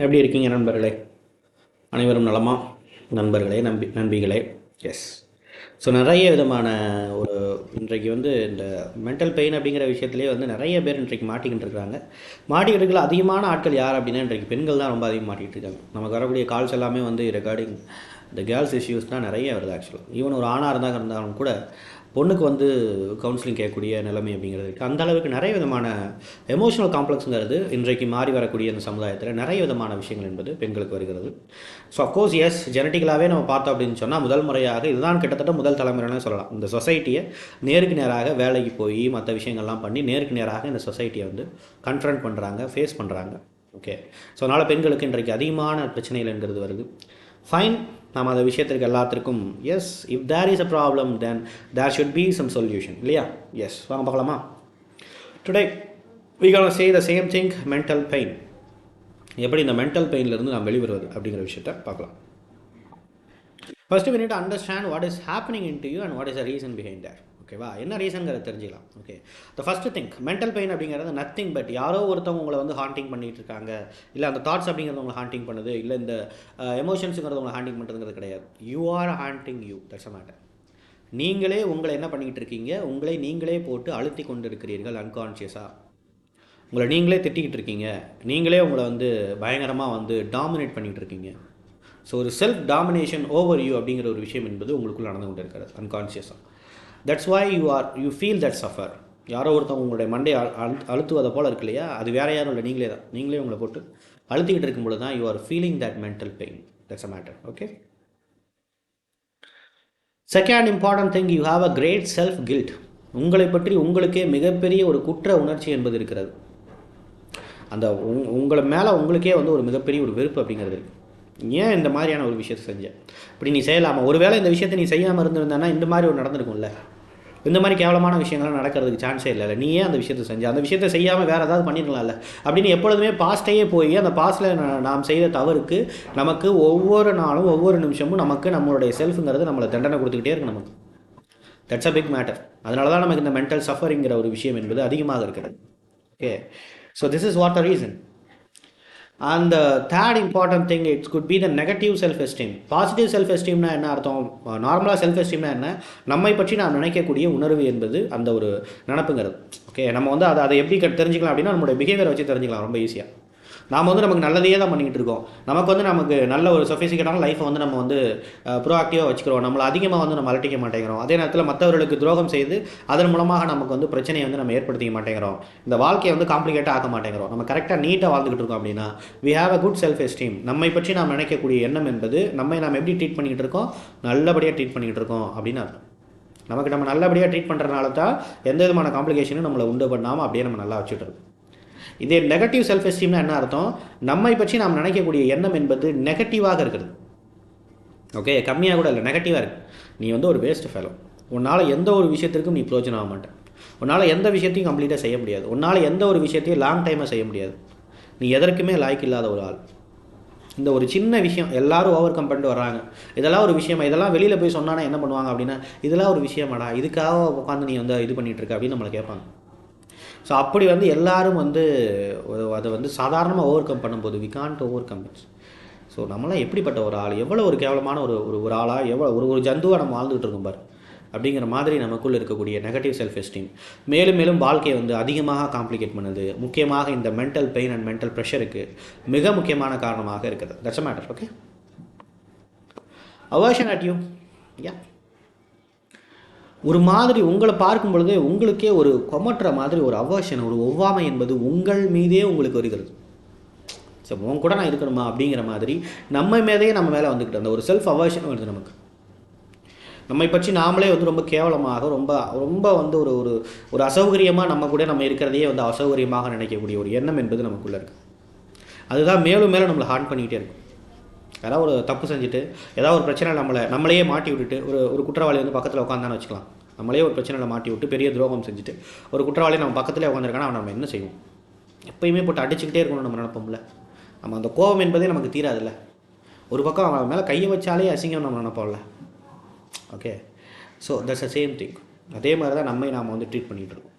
எப்படி இருக்கீங்க நண்பர்களே? அனைவரும் நலமா? நண்பர்களே நம்பி நம்பிகளே எஸ் ஸோ நிறைய விதமான ஒரு இன்றைக்கு வந்து இந்த மென்டல் பெயின் அப்படிங்கிற விஷயத்துலேயே வந்து நிறைய பேர் இன்றைக்கு மாட்டிக்கிட்டு இருக்காங்க மாட்டிக்கிட்டு இருக்கிற அதிகமான ஆட்கள் யார் அப்படின்னா இன்றைக்கு பெண்கள் தான் ரொம்ப அதிகம் மாட்டிக்கிட்டு இருக்காங்க. நமக்கு வரக்கூடிய கால்ஸ் எல்லாமே வந்து ரெக்கார்டிங் இந்த கேர்ள்ஸ் இஷ்யூஸ் தான் நிறைய வருது ஆக்சுவலாக ஈவன் ஒரு ஆணாக இருந்தாலும் கூட பொண்ணுக்கு வந்து கவுன்சிலிங் கேட்கக்கூடிய நிலைமை அப்படிங்கிறது இருக்குது அந்த அளவுக்கு நிறைய விதமான எமோஷனல் காம்ப்ளெக்ஸுங்கிறது இன்றைக்கு மாறி வரக்கூடிய இந்த சமுதாயத்தில் நிறைய விதமான விஷயங்கள் என்பது பெண்களுக்கு வருகிறது. ஸோ அஃப்கோர்ஸ் எஸ் ஜெனட்டிக்கலாகவே நம்ம பார்த்தோம் அப்படின்னு சொன்னால் முதல் முறையாக இதுதான் கிட்டத்தட்ட முதல் தலைமுறைன்னு சொல்லலாம். இந்த சொசைட்டியை நேருக்கு நேராக வேலைக்கு போய் மற்ற விஷயங்கள்லாம் பண்ணி நேருக்கு நேராக இந்த சொசைட்டியை வந்து கன்ஃபரண்ட் பண்ணுறாங்க ஃபேஸ் பண்ணுறாங்க ஓகே ஸோ அதனால் பெண்களுக்கு இன்றைக்கு அதிகமான பிரச்சனைகள்ங்கிறது வருது. ஃபைன் நாம் அந்த விஷயத்திற்கு எல்லாத்திற்கும் yes if there is a problem then there should be some solution இல்லையா? எஸ் வாங்க பார்க்கலாமா? Today we can say the same thing mental pain எப்படி இந்த மென்டல் பெயின்லேருந்து நாம் வெளிவருவது அப்படிங்கிற விஷயத்த பார்க்கலாம். First we need understand what is happening in to you and what is a reason behind there ஓகேவா என்ன ரீசனுங்கிறத தெரிஞ்சுக்கலாம். Okay the first think mental pain அப்படிங்கிறது நத்திங் பட் யாரோ ஒருத்தவங்க உங்களை வந்து ஹாண்டிங் பண்ணிட்டு இருக்காங்க இல்லை அந்த தாட்ஸ் அப்படிங்கிறது உங்களை ஹாண்டிங் பண்ணுது. இல்லை இந்த எமோஷன்ஸுங்கிறது உங்களை ஹாண்டிங் பண்ணுறதுங்கிறது கிடையாது. You are haunting you that's a matter நீங்களே உங்களை என்ன பண்ணிக்கிட்டு இருக்கீங்க உங்களை நீங்களே போட்டு அழுத்தி கொண்டு இருக்கிறீர்கள் அன்கான்ஷியஸாக உங்களை நீங்களே திட்டிக்கிட்டு இருக்கீங்க நீங்களே உங்களை வந்து பயங்கரமாக வந்து டாமினேட் பண்ணிகிட்டு இருக்கீங்க ஸோ ஒரு செல்ஃப் டாமினேஷன் ஓவர் யூ அப்படிங்கிற ஒரு விஷயம் என்பது உங்களுக்குள்ள நடந்து கொண்டு இருக்கிறது அன்கான்ஷியஸாக that's why you are you feel that suffer யாரோ ஒருத்தவங்க உங்களுடைய மண்டை அழுத்துவதை போல் இருக்கு இல்லையா? அது வேற யாரும் இல்லை நீங்களே தான். நீங்களே உங்களை போட்டு அழுத்திக்கிட்டு இருக்கும்பொழுது தான் you are feeling that mental pain that's a matter okay second important thing you have a great self guilt உங்களை பற்றி உங்களுக்கே மிகப்பெரிய ஒரு குற்ற உணர்ச்சி என்பது இருக்கிறது. அந்த உங் உங்களை மேலே உங்களுக்கே வந்து ஒரு மிகப்பெரிய ஒரு வெறுப்பு அப்படிங்கிறது இருக்குது ஏன் இந்த மாதிரியான ஒரு விஷயத்தை செஞ்சேன் இப்படி நீ செய்யலாமா? ஒருவேளை இந்த விஷயத்தை நீ செய்யாமல் இருந்திருந்தானா இந்த மாதிரி ஒரு நடந்திருக்கும்ல. இந்த மாதிரி கேவலமான விஷயங்கள்லாம் நடக்கிறதுக்கு சான்ஸே இல்லை நீ ஏன் அந்த விஷயத்தை செஞ்ச அந்த விஷயத்தை செய்யாமல் வேறு ஏதாவது பண்ணிடலாம்ல. அப்படின்னு எப்பொழுதுமே பாஸ்ட்டையே போய் அந்த பாஸ்ட்டில் நாம் செய்த தவறுக்கு நமக்கு ஒவ்வொரு நாளும் ஒவ்வொரு நிமிஷமும் நமக்கு நம்மளுடைய செல்ஃபுங்கிறது நம்மளை தண்டனை கொடுத்துக்கிட்டே இருக்கு நமக்கு. தட்ஸ் அ பிக் மேட்டர் அதனால தான் நமக்கு இந்த மென்டல் சஃபரிங்கிற ஒரு விஷயம் என்பது அதிகமாக இருக்கிறது. Okay so this is what a reason அந்த third important thing it's good be the negative self esteem positive self எஸ்டீம்னா என்ன அர்த்தம்? நார்மலாக செல்ஃப் எஸ்டீம்னா என்ன? நம்மை பற்றி நாம் நினைக்கக்கூடிய உணர்வு என்பது அந்த ஒரு நினப்புங்கிறது. ஓகே நம்ம வந்து அதை அதை எப்படி க- தெரிஞ்சுக்கலாம் அப்படின்னா நம்மளுடைய பிஹேவியரை வச்சு தெரிஞ்சுக்கலாம் ரொம்ப ஈஸியாக நாம் வந்து நமக்கு நல்லதையே தான் பண்ணிக்கிட்டு இருக்கோம். நமக்கு வந்து நமக்கு நல்ல ஒரு சொஃபிசிகேட்டான லைஃப்பை வந்து நம்ம வந்து ப்ரோஆக்டிவாக வச்சுக்கிறோம். நம்மளை அதிகமாக வந்து நம்ம அலட்டிக்க மாட்டேங்கிறோம். அதே நேரத்தில் மற்றவர்களுக்கு துரோகம் செய்து அதன் மூலமாக நமக்கு வந்து பிரச்சனையை வந்து நம்ம ஏற்படுத்திக்க மாட்டேங்கிறோம். இந்த வாழ்க்கையை வந்து காம்ப்ளிகேட்டாக ஆக்க மாட்டேங்கிறோம். நம்ம கரெக்டாக நீட்டாக வாழ்ந்துகிட்டு இருக்கோம் அப்படின்னா we have a good self esteem நம்மை பற்றி நாம் நினைக்கக்கூடிய எண்ணம் என்பது நம்மை நாம் எப்படி ட்ரீட் பண்ணிக்கிட்டு இருக்கோம்? நல்லபடியாக ட்ரீட் பண்ணிக்கிட்டு இருக்கோம் அப்படின்னு அர்த்தம். நமக்கு நம்ம நல்லபடியாக ட்ரீட் பண்ணுறதுனால தான் எந்த விதமான காம்ப்ளிகேஷனும் நம்மளை உண்டு பண்ணாமல் அப்படியே நம்ம நல்லா வச்சுட்டு இருக்கோம் இதே நெகட்டிவ் செல்ஃப் எஸ்டீம்னா என்ன அர்த்தம்? நம்மை பற்றி நாம் நினைக்கக்கூடிய எண்ணம் என்பது நெகட்டிவாக இருக்கிறது ஓகே கம்மியாக கூட இல்லை நெகட்டிவாக இருக்கு. நீ வந்து ஒரு வேஸ்ட் ஃபெலோ உன்னால் எந்த ஒரு விஷயத்திற்கும் நீ பிரோஜனம் ஆக மாட்டேன் உன்னால் எந்த விஷயத்தையும் கம்ப்ளீட்டாக செய்ய முடியாது. உன்னால் எந்த ஒரு விஷயத்தையும் லாங் டைமாக செய்ய முடியாது. நீ எதற்குமே லாய்க்கு இல்லாத ஒரு ஆள். இந்த ஒரு சின்ன விஷயம் எல்லாரும் ஓவர் கம் பண்ணிட்டு வர்றாங்க. இதெல்லாம் ஒரு விஷயமா? இதெல்லாம் வெளியில் போய் சொன்னானா என்ன பண்ணுவாங்க அப்படின்னா இதெல்லாம் ஒரு விஷயமாடா இதுக்காக உட்காந்து நீ வந்து இது பண்ணிகிட்டு இருக்க அப்படின்னு நம்மளை கேட்பாங்க. ஸோ அப்படி வந்து எல்லாரும் வந்து ஒரு- அதை வந்து சாதாரணமாக ஓவர் கம் பண்ணும்போது we can't overcome it's so நம்மளாம் எப்படிப்பட்ட ஒரு ஆள்? எவ்வளோ ஒரு கேவலமான ஒரு ஒரு ஒரு ஆளாக எவ்வளோ ஒரு ஒரு ஜந்துவாக நம்ம வாழ்ந்துகிட்டு பாரு. அப்படிங்கிற மாதிரி நமக்குள்ள இருக்கக்கூடிய நெகட்டிவ் செல்ஃப் எஸ்டீம் மேலும் மேலும் வாழ்க்கையை வந்து அதிகமாக காம்ப்ளிகேட் பண்ணுது. முக்கியமாக இந்த மென்டல் பெயின் அண்ட் மென்டல் ப்ரெஷருக்கு மிக முக்கியமான காரணமாக இருக்குது that's matter okay aversion at you yeah ஒரு மாதிரி உங்களை பார்க்கும் பொழுதே உங்களுக்கே ஒரு கொமட்டுற மாதிரி ஒரு அவர்ஷன் ஒரு ஒவ்வாமை என்பது உங்கள் மீதே உங்களுக்கு வருகிறது. சரி உன் கூட நான் இருக்கணுமா அப்படிங்கிற மாதிரி நம்ம மேதையே நம்ம மேலே வந்துக்கிட்டு அந்த ஒரு செல்ஃப் அவர்ஷன் வருது நமக்கு. நம்மை பற்றி நாமளே வந்து ரொம்ப கேவலமாக ரொம்ப ரொம்ப வந்து ஒரு ஒரு ஒரு அசௌகரியமாக நம்ம கூட நம்ம இருக்கிறதையே வந்து அசௌகரியமாக நினைக்கக்கூடிய ஒரு எண்ணம் என்பது நமக்குள்ளே இருக்குது அதுதான் மேலும் மேலும் நம்மளை ஹார்ன் பண்ணிக்கிட்டே இருக்கும். யாராவது ஒரு தப்பு செஞ்சுட்டு ஏதாவது ஒரு பிரச்சனை நம்மளை நம்மளையே மாட்டி விட்டுட்டு ஒரு ஒரு குற்றவாளி வந்து பக்கத்தில் உட்காந்தான்னு வச்சுக்கலாம். நம்மளே ஒரு பிரச்சனையில் மாட்டி விட்டு பெரிய துரோகம் செஞ்சுட்டு ஒரு குற்றவாளி நம்ம பக்கத்தில் உட்காந்துருக்கானா அவன் நம்ம என்ன செய்வோம்? எப்பயுமே போட்டு அடிச்சுக்கிட்டே இருக்கணும்னு நம்ம நினைப்போம்ல. நம்ம அந்த கோபம் என்பதே நமக்கு தீராதுல்ல. ஒரு பக்கம் அவன் மேலே கையை வச்சாலே அசிங்கம் நம்ம நினைப்போம்ல. Okay so that's a same thing அதே மாதிரி தான் நம்மை நாம் வந்து ட்ரீட் பண்ணிகிட்டு இருக்கோம்.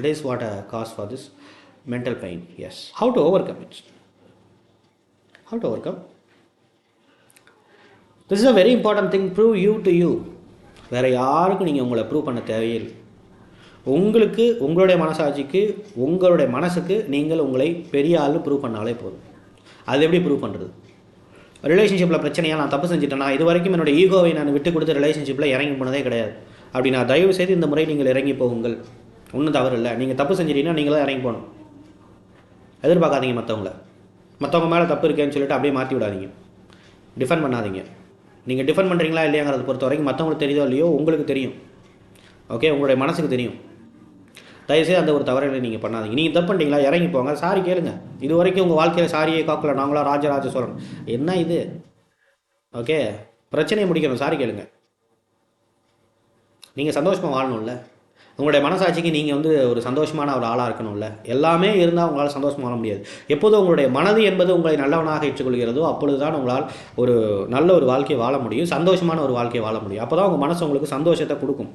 It is what a cause for this mental pain yes how to overcome it's how to overcome this is a very important thing prove you to you வேறு யாருக்கும் நீங்கள் உங்களை ப்ரூவ் பண்ண தேவையில்லை உங்களுக்கு உங்களுடைய மனசாட்சிக்கு உங்களுடைய மனசுக்கு நீங்கள் உங்களை பெரிய ஆள் ப்ரூவ் பண்ணாலே போதும். அது எப்படி ப்ரூவ் பண்ணுறது ரிலேஷன்ஷிப்பில் பிரச்சனையாக நான் தப்பு செஞ்சுட்டேன்னா இது வரைக்கும் என்னோடய ஈகோவை நான் விட்டு கொடுத்த ரிலேஷன்ஷிப்பில் இறங்கி போனதே கிடையாது. அப்படி நான் தயவு செய்து இந்த முறை நீங்கள் இறங்கி போகுங்கள். ஒன்றும் தவறு இல்லை நீங்கள் தப்பு செஞ்சிட்டீங்கன்னா நீங்களும் இறங்கி போகணும். எதிர்பார்க்காதீங்க மற்றவங்கள மற்றவங்க மேலே தப்பு இருக்கேன்னு சொல்லிட்டு அப்படியே மாற்றி விடாதீங்க. டிஃபெண்ட் பண்ணாதீங்க. நீங்கள் டிஃபன் பண்ணுறீங்களா இல்லையாங்கிறத பொறுத்த வரைக்கும் மற்றவங்களுக்கு தெரியுதோ இல்லையோ உங்களுக்கு தெரியும். ஓகே உங்களுடைய மனசுக்கு தெரியும். தயவுசெய்து அந்த ஒரு தவறுகளை நீங்கள் பண்ணாதீங்க. நீங்கள் தப்பு பண்ணிட்டீங்களா? இறங்கி போங்க. சாரி கேளுங்க. இது வரைக்கும் உங்கள் வாழ்க்கையில் சாரியை காக்கல. நாங்களா ராஜராஜ சோழன். என்ன இது? ஓகே பிரச்சனையை முடிக்கணும். சாரி கேளுங்க. நீங்கள் சந்தோஷமாக வாழணும்ல. உங்களுடைய மனசாட்சிக்கு நீங்கள் வந்து ஒரு சந்தோஷமான ஒரு ஆளாக இருக்கணும்ல. எல்லாமே இருந்தால் உங்களால் சந்தோஷமாக வாழ முடியாது. எப்போதும் உங்களுடைய மனது என்பது உங்களை நல்லவனாக ஏற்றுக்கொள்கிறதோ அப்பொழுது தான் உங்களால் ஒரு நல்ல ஒரு வாழ்க்கையை வாழ முடியும் சந்தோஷமான ஒரு வாழ்க்கையை வாழ முடியும். அப்போ தான் உங்கள் மனசு உங்களுக்கு சந்தோஷத்தை கொடுக்கும்.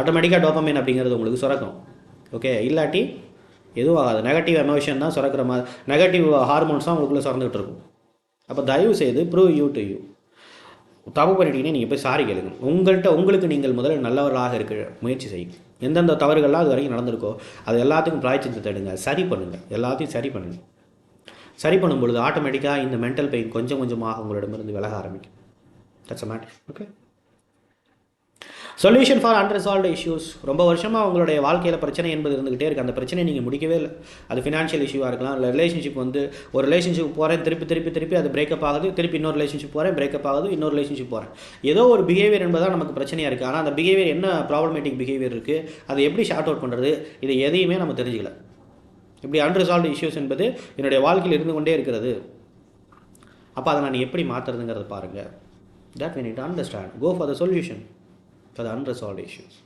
ஆட்டோமேட்டிக்காக டோப்பமைன் அப்படிங்கிறது உங்களுக்கு சுரக்கும். ஓகே இல்லாட்டி எதுவும் ஆகாது. நெகட்டிவ் எமோஷன் தான் சுரக்கிற மாதிரி நெகட்டிவ் ஹார்மோன்ஸ் தான் உங்களுக்குள்ளே சுரந்துகிட்டு இருக்கும். அப்போ தயவு செய்து ப்ரூவ் யூ டு யூ தப்பு பண்ணிட்டீங்கன்னா நீங்கள் போய் சாரி கேளுங்க. உங்கள்கிட்ட உங்களுக்கு நீங்கள் முதல்ல நல்லவர்களாக இருக்க முயற்சி செய்யுங்க. எந்தெந்த தவறுகள்லாம் அது வரைக்கும் நடந்திருக்கோ அது எல்லாத்துக்கும் பிராய்ச்சித்து தேடுங்க. சரி பண்ணுங்கள் எல்லாத்தையும் சரி பண்ணுங்கள் சரி பண்ணும் பொழுது ஆட்டோமேட்டிக்காக இந்த மென்டல் பெயின் கொஞ்சம் கொஞ்சமாக உங்களிடமிருந்து விலக ஆரம்பிக்கும். That's a matter okay solution for unresolved issues ரொம்ப வருஷமாக உங்களுடைய வாழ்க்கையில் பிரச்சனை என்பது இருந்துகிட்டே இருக்குது அந்த பிரச்சனை நீங்கள் முடிக்கவே இல்லை. அது ஃபினான்ஷியல் இஷ்யூவாக இருக்கலாம். இல்லை ரிலேஷன்ஷிப் வந்து ஒரு ரிலேஷன்ஷிப் போகிறேன் திருப்பி திருப்பி திருப்பி அது பிரேக்கப் ஆகுது. திருப்பி இன்னொரு ரிலேஷன்ஷிப் போகிறேன் பிரேக்கப் ஆகுது. இன்னொரு ரிலேஷன்ஷிப் போகிறேன் ஏதோ ஒரு பிஹேவியர் என்பதான் நமக்கு பிரச்சனையாக இருக்குது ஆனால் அந்த பிஹேவியர் என்ன ப்ராப்ளமேட்டிக் பிஹேவியர் இருக்குது அதை எப்படி ஷார்ட் அவுட் பண்ணுறது இதை எதையுமே நம்ம தெரிஞ்சுக்கல. இப்படி அன்ரிசால்வ்டு இஷ்யூஸ் என்பது என்னுடைய வாழ்க்கையில் இருந்து கொண்டே இருக்கிறது. அப்போ அதை நான் எப்படி மாற்றுறதுங்கிறத பாருங்கள் that we need understand go for the solution for the unresolved issues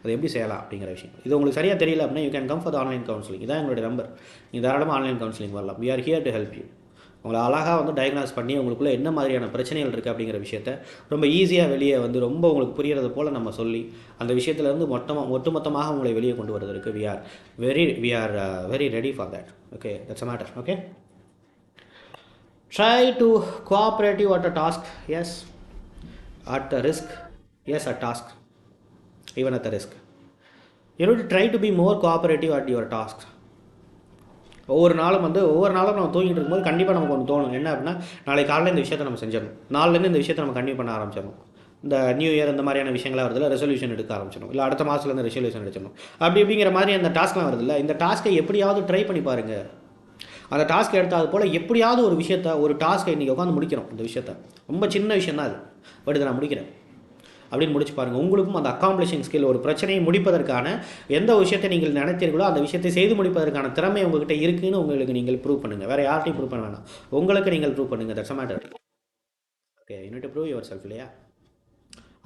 அது எப்படி செய்யலாம் அப்படிங்கிற விஷயம். இது உங்களுக்கு சரியாக தெரியல அப்படின்னா you can come for online counselling இதான் எங்களுடைய நம்பர் நீங்கள் தாராளமாக ஆன்லைன் கவுன்சிலிங் வரலாம். We are here to help you உங்களை அழகாக வந்து டயக்னாஸ் பண்ணி உங்களுக்குள்ளே என்ன மாதிரியான பிரச்சனைகள் இருக்குது அப்படிங்கிற விஷயத்த ரொம்ப ஈஸியாக வெளியே வந்து ரொம்ப உங்களுக்கு புரியறது போல் நம்ம சொல்லி அந்த விஷயத்துலேருந்து மொத்தமாக ஒட்டுமொத்தமாக உங்களை வெளியே கொண்டு வருவதற்கு we are very we are very ready for that okay that's a matter okay try to cooperative at a task yes at a risk yes a task. Even at the risk. You need to try to be more cooperative at your tasks ஒவ்வொரு நாளும் வந்து ஒவ்வொரு நாளும் நம்ம தூங்கிட்டு இருக்கும்போது கண்டிப்பாக நமக்கு ஒன்று தோணும். என்ன அப்படின்னா நாளைக்கு காலையில் இந்த விஷயத்தை நம்ம செஞ்சிடணும். நாலுலேருந்து இந்த விஷயத்தை நம்ம கண்டினியூ பண்ண ஆரம்பிச்சிடணும். இந்த நியூ இயர் இந்த மாதிரியான விஷயங்களாக வருதுல ரெசல்யூஷன் எடுக்க ஆரம்பிச்சிடணும். இல்லை அடுத்த மாதத்துலேருந்து ரெசல்யூஷன் எடுச்சிடணும் அப்படி அப்படிங்கிற மாதிரி அந்த டாஸ்க்லாம் வருதுல்ல இந்த டாஸ்க்கை எப்படியாவது ட்ரை பண்ணி பாருங்கள் அந்த டாஸ்க் எடுத்தாது போல் எப்படியாவது ஒரு விஷயத்த ஒரு டாஸ்க்கை இன்றைக்கி உட்காந்து முடிக்கிறோம். இந்த விஷயத்த. ரொம்ப சின்ன விஷயம் தான் அது. பட் இதை நான் முடிக்கிறேன். அப்படின்னு முடிச்சு பாருங்கள் உங்களுக்கும் அந்த அக்காம்பிளிஷிங் ஸ்கில் ஒரு பிரச்சனையை முடிப்பதற்கான எந்த விஷயத்தை நீங்கள் நினைத்தீர்களோ அந்த விஷயத்தை செய்து முடிப்பதற்கான திறமை உங்ககிட்ட இருக்குன்னு உங்களுக்கு நீங்கள் ப்ரூவ் பண்ணுங்கள் வேறு யார்ட்டையும் ப்ரூவ் பண்ண வேணாம். உங்களுக்கு நீங்கள் ப்ரூவ் பண்ணுங்கள் that's matter okay you need prove yourself இல்லையா?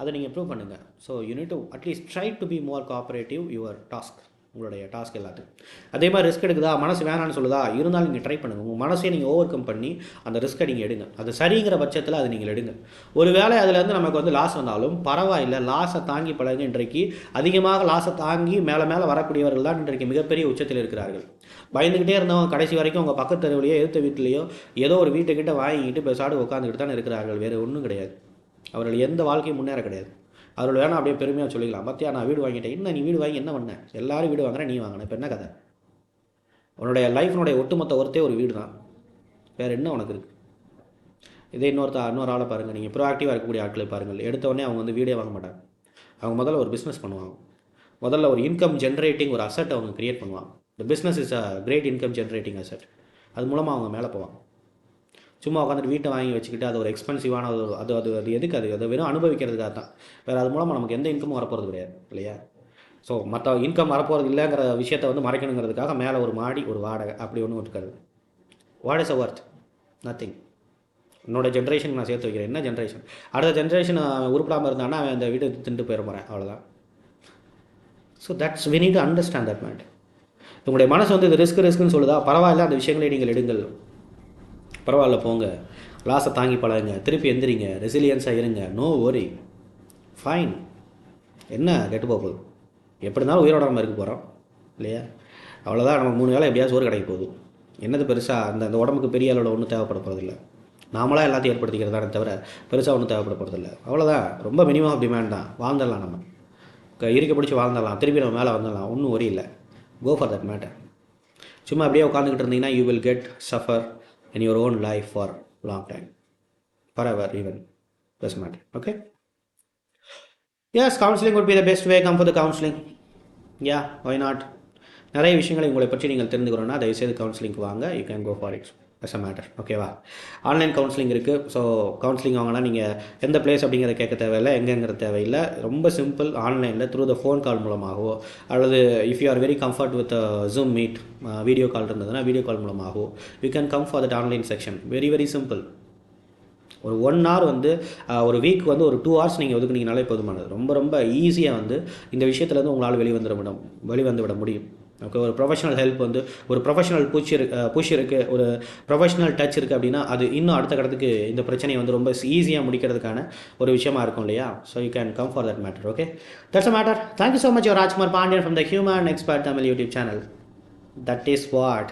அதை நீங்கள் ப்ரூவ் பண்ணுங்கள் so you need at least try to be more cooperative your task உங்களுடைய டாஸ்க் எல்லாத்துக்கும் அதே மாதிரி ரிஸ்க் எடுக்குதா? மனசு வேணான்னு சொல்லுதா? இருந்தாலும் நீங்கள் ட்ரை பண்ணுங்கள் உங்கள் மனசே நீங்கள் ஓவர் கம் பண்ணி அந்த ரிஸ்க்கை நீங்கள் எடுங்க. அது சரிங்கிற பட்சத்தில் அது நீங்கள் எடுங்க. ஒரு வேளை அதுலேருந்து நமக்கு வந்து லாஸ் வந்தாலும் பரவாயில்லை. லாஸை தாங்கி பழகு இன்றைக்கு. அதிகமாக லாஸை தாங்கி மேலே மேலே வரக்கூடியவர்கள் தான் இன்றைக்கு மிகப்பெரிய உச்சத்தில் இருக்கிறார்கள். பயந்துக்கிட்டே இருந்தவங்க கடைசி வரைக்கும் உங்கள் பக்கத்து தெருவிலையோ எடுத்த வீட்டிலையோ ஏதோ ஒரு வீட்டுக்கிட்ட வாங்கிக்கிட்டு பெசாடு உட்காந்துக்கிட்டு தான் இருக்கிறார்கள். வேறு ஒன்றும் கிடையாது. அவர்கள் எந்த வாழ்க்கையும் முன்னேற கிடையாது. அதில் வேணால் அப்படியே பெருமையாக சொல்லிக்கலாம். பார்த்தியா நான் வீடு வாங்கிட்டேன். இன்னும் நீ வீடு வாங்கி என்ன பண்ண? எல்லாரும் வீடு வாங்குறேன் நீ வாங்கின. இப்போ என்ன கதை? உன்னுடைய லைஃப்னுடைய ஒட்டுமொத்த ஒருத்தே ஒரு வீடு தான் வேறு என்ன உனக்கு இருக்குது இதே இன்னொருத்தா இன்னொரு ஆளை பாருங்கள் நீங்கள் ப்ரோஆக்டிவாக இருக்கக்கூடிய ஆட்களை பாருங்கள். எடுத்தோடனே அவங்க வந்து வீடே வாங்க மாட்டாங்க. அவங்க முதல்ல ஒரு பிஸ்னஸ் பண்ணுவாங்க. முதல்ல ஒரு இன்கம் ஜென்ரேட்டிங் ஒரு அசட் அவங்க க்ரியேட் பண்ணுவாங்க. இந்த business is a great income generating asset அது மூலமாக அவங்க மேலே போவாங்க. சும்மா உட்காந்துட்டு வீட்டை வாங்கி வச்சுக்கிட்டு அது ஒரு எக்ஸ்பென்சிவான ஒரு அது அது அது எதுக்கு அது? அதை வெறும் அனுபவிக்கிறதுக்காக தான் வேறு அது மூலமாக நமக்கு எந்த இன்கமும் வரப்போகிறது கிடையாது இல்லையா? ஸோ மற்ற இன்கம் வரப்போகிறது இல்லைங்கிற விஷயத்தை வந்து மறைக்கணுங்கிறதுக்காக மேலே ஒரு மாடி ஒரு வாடகை அப்படி ஒன்றும் இருக்காது what is a worth nothing என்னோடய ஜென்ரேஷன் நான் சேர்த்து வைக்கிறேன். என்ன ஜென்ரேஷன் அடுத்த ஜென்ரேஷன் உருப்படாமல் இருந்தானா அவன் அந்த வீட்டை திண்டு போயிட போகிறேன் அவ்வளோதான் so that's we need to understand that mad உங்களுடைய மனசு வந்து இது ரிஸ்க் ரிஸ்க்குன்னு சொல்லுதா? பரவாயில்ல அந்த விஷயங்களை நீங்கள் எடுங்கள். பரவாயில்ல போங்க. லாஸை தாங்கி பழகுங்க. திருப்பி எந்திரிங்க. ரெசிலியன்ஸாக இருங்க. நோ ஓரி ஃபைன் என்ன கெட்டு போக போகுது? எப்படி இருந்தாலும் உயிரோட நம்ம இருக்க போகிறோம் இல்லையா? அவ்வளோதான் நம்ம மூணு வேலை எப்படியாவது சோறு கிடைக்க போகுது. என்னது பெருசாக அந்த அந்த உடம்புக்கு பெரிய அளவில் ஒன்றும் தேவைப்பட போகிறதில்ல நாமளாக எல்லாத்தையும் ஏற்படுத்திக்கிறதானே தவிர பெருசாக ஒன்றும் தேவைப்பட போகிறதில்ல அவ்வளோதான் ரொம்ப மினிமம் ஆஃப் டிமாண்ட் தான். வாழ்ந்துடலாம் நம்ம. க- இருக்க பிடிச்சி வாழ்ந்துடலாம். திருப்பி நம்ம மேலே வந்துடலாம். ஒன்றும் ஒரி இல்லை. கோ ஃபார் தட் மேட்டர் சும்மா அப்படியே உட்காந்துக்கிட்டு இருந்தீங்கன்னா you will get suffer in your own life for long time forever even does matter okay yes counselling good be the best way come for the counseling. Yeah why not நிறைய விஷயங்களை உங்களை பற்றி நீங்கள் தெரிந்துக்கணும்னா தயவுசெய்து கவுன்சிலிங்க்கு வாங்க. You can go for it as a matter ஓகேவா ஆன்லைன் கவுன்சிலிங் இருக்குது ஸோ கவுன்சிலிங் வாங்கினா நீங்கள் எந்த பிளேஸ் அப்படிங்கிறத கேட்க தேவையில்லை எங்கேங்கிற தேவையில்லை. ரொம்ப சிம்பிள் ஆன்லைனில் த்ரூ த ஃபோன் கால் மூலமாகவோ அல்லது if you are very comfort with Zoom Meet video call இருந்ததுன்னா வீடியோ கால் மூலமாகவோ you can come for that online section very very simple ஒரு uh, ஒன் ஹவர் வந்து ஒரு வீக் வந்து ஒரு டூ ஹவர்ஸ் நீங்கள் ஒதுக்குனீங்கனாலே போதுமானது. ரொம்ப ரொம்ப ஈஸியாக வந்து இந்த விஷயத்துலேருந்து உங்களால் வெளிவந்துட முடியும் வெளிவந்து விட முடியும். ஓகே ஒரு ப்ரொஃபஷனல் ஹெல்ப் வந்து ஒரு ப்ரொஃபஷனல் பூச்சி இருக்கு புஷ் இருக்குது ஒரு ப்ரொஃபஷனல் டச் இருக்குது அப்படின்னா அது இன்னும் அடுத்த கடத்துக்கு இந்த பிரச்சனையை வந்து ரொம்ப ஈஸியாக முடிக்கிறதுக்கான ஒரு விஷயமா இருக்கும் இல்லையா? So you can come for that matter okay that's a matter thank you so much Rajkumar Pandian from the human expert Tamil YouTube channel that is what